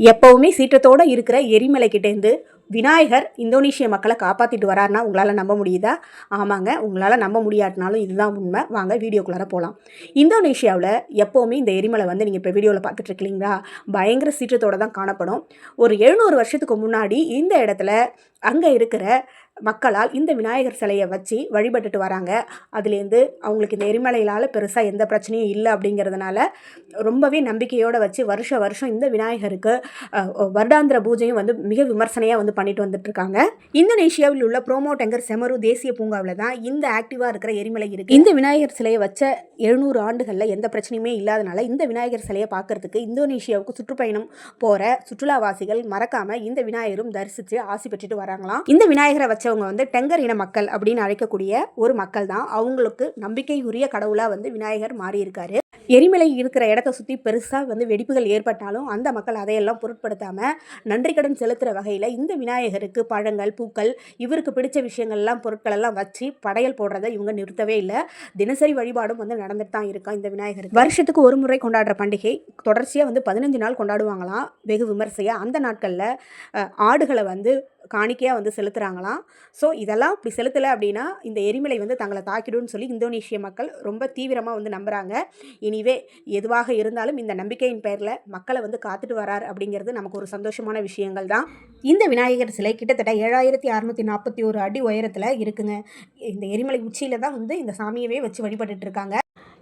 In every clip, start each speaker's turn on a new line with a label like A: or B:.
A: எப்போவுமே சீற்றத்தோடு இருக்கிற எரிமலை கிட்டேருந்து விநாயகர் இந்தோனேஷிய மக்களை காப்பாற்றிட்டு வராருன்னா உங்களால் நம்ப முடியுதா? ஆமாங்க உங்களால் நம்ப முடியாட்டினாலும் இதுதான் உண்மை. வாங்க வீடியோக்குள்ளார போகலாம் இந்தோனேஷியாவில் எப்போவுமே இந்த எரிமலை வந்து நீங்கள் இப்போ வீடியோவில் பார்த்துட்டு இருக்கீங்களா பயங்கர சீற்றத்தோடு தான் காணப்படும். ஒரு எழுநூறு வருஷத்துக்கு முன்னாடி இந்த இடத்துல அங்கே இருக்கிற மக்களால் இந்த விநாயகர் சிலையை வச்சு வழிபட்டுட்டு வராங்க. அதுலேருந்து அவங்களுக்கு இந்த எரிமலையினால் பெருசாக எந்த பிரச்சனையும் இல்லை அப்படிங்கிறதுனால ரொம்பவே நம்பிக்கையோடு வச்சு வருஷ வருஷம் இந்த விநாயகருக்கு வருடாந்திர பூஜையும் வந்து மிக விமர்சனையாக வந்து பண்ணிட்டு வந்துட்டுருக்காங்க. இந்தோனேஷியாவில் உள்ள ப்ரோமோடெங்கர் செமரு தேசிய பூங்காவில் தான் இந்த ஆக்டிவாக இருக்கிற எரிமலை இருக்குது இந்த விநாயகர் சிலையை வச்ச எழுநூறு ஆண்டுகளில் எந்த பிரச்சனையுமே இல்லாதனால இந்த விநாயகர் சிலையை பார்க்கறதுக்கு இந்தோனேஷியாவுக்கு சுற்றுப்பயணம் போகிற சுற்றுலாவாசிகள் மறக்காமல் இந்த விநாயகரும் தரிசித்து ஆசி பெற்றுட்டு வராங்களாம். இந்த விநாயகரை வச்சவங்க வந்து டெங்கர் இன மக்கள் அப்படின்னு அழைக்கக்கூடிய ஒரு மக்கள் தான் அவங்களுக்கு நம்பிக்கைக்குரிய கடவுளாக வந்து விநாயகர் மாறி இருக்காரு எரிமலை இருக்கிற இடத்த சுற்றி பெருசாக வந்து வெடிப்புகள் ஏற்பட்டாலும் அந்த மக்கள் அதையெல்லாம் பொருட்படுத்தாமல் நன்றி கடன் செலுத்துகிற வகையில் இந்த விநாயகருக்கு பழங்கள் பூக்கள் இவருக்கு பிடிச்ச விஷயங்கள்லாம் பொருட்கள் எல்லாம் வச்சு படையல் போடுறதை இவங்க நிறுத்தவே இல்லை. தினசரி வழிபாடும் வந்து நடந்துட்டு தான் இருக்கும் இந்த விநாயகருக்கு. வருஷத்துக்கு ஒரு முறை கொண்டாடுற பண்டிகை. தொடர்ச்சியாக வந்து பதினஞ்சு நாள் கொண்டாடுவாங்களாம். வெகு விமர்சையாக அந்த நாட்களில் ஆடுகளை வந்து காணிக்கையாக வந்து செலுத்துகிறாங்களாம் ஸோ இதெல்லாம் இப்படி செலுத்தலை அப்படின்னா இந்த எரிமலை வந்து தங்களை தாக்கிடும்னு சொல்லி இந்தோனேஷிய மக்கள் ரொம்ப தீவிரமாக வந்து நம்புகிறாங்க இனிவே எதுவாக இருந்தாலும் இந்த நம்பிக்கையின் பெயரில் மக்களை வந்து காத்துட்டு வரார் அப்படிங்கிறது நமக்கு ஒரு சந்தோஷமான விஷயங்கள் தான். இந்த விநாயகர் சிலை கிட்டத்தட்ட ஏழாயிரத்தி அறநூற்றி நாற்பத்தி ஒரு அடி உயரத்தில் இருக்குங்க. இந்த எரிமலை உச்சியில் தான் வந்து இந்த சாமியவே வச்சு வழிபட்டுட்டு இருக்காங்க.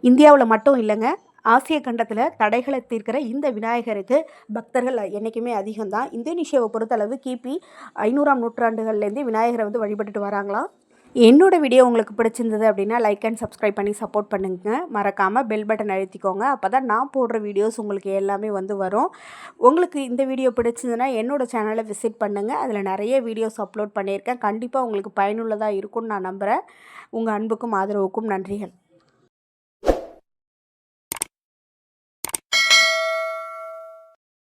A: இந்தியாவில் மட்டும் இல்லைங்க. ஆசிய கண்டத்தில் தடைகளை தீர்க்கிற இந்த விநாயகருக்கு பக்தர்கள் என்றைக்குமே அதிகம்தான் இந்தோனேஷியாவை பொறுத்தளவு கிபி ஐநூறாம் நூற்றாண்டுகள்லேருந்தே விநாயகரை வந்து வழிபட்டுட்டு வராங்களாம். என்னோட வீடியோ உங்களுக்கு பிடிச்சிருந்தது அப்படின்னா லைக் அண்ட் சப்ஸ்கிரைப் பண்ணி சப்போர்ட் பண்ணுங்க. மறக்காமல் பெல் பட்டன் அழுத்திக்கோங்க. அப்போ தான் நான் போடுற வீடியோஸ் உங்களுக்கு எல்லாமே வந்து வரும். உங்களுக்கு இந்த வீடியோ பிடிச்சிருந்ததுன்னா என்னோட சேனலை விசிட் பண்ணுங்கள் அதில் நிறைய வீடியோஸ் அப்லோட் பண்ணியிருக்கேன். கண்டிப்பாக உங்களுக்கு பயனுள்ளதாக இருக்கும்னு நான் நம்புகிறேன் உங்கள் அன்புக்கும் ஆதரவுக்கும் நன்றிகள்.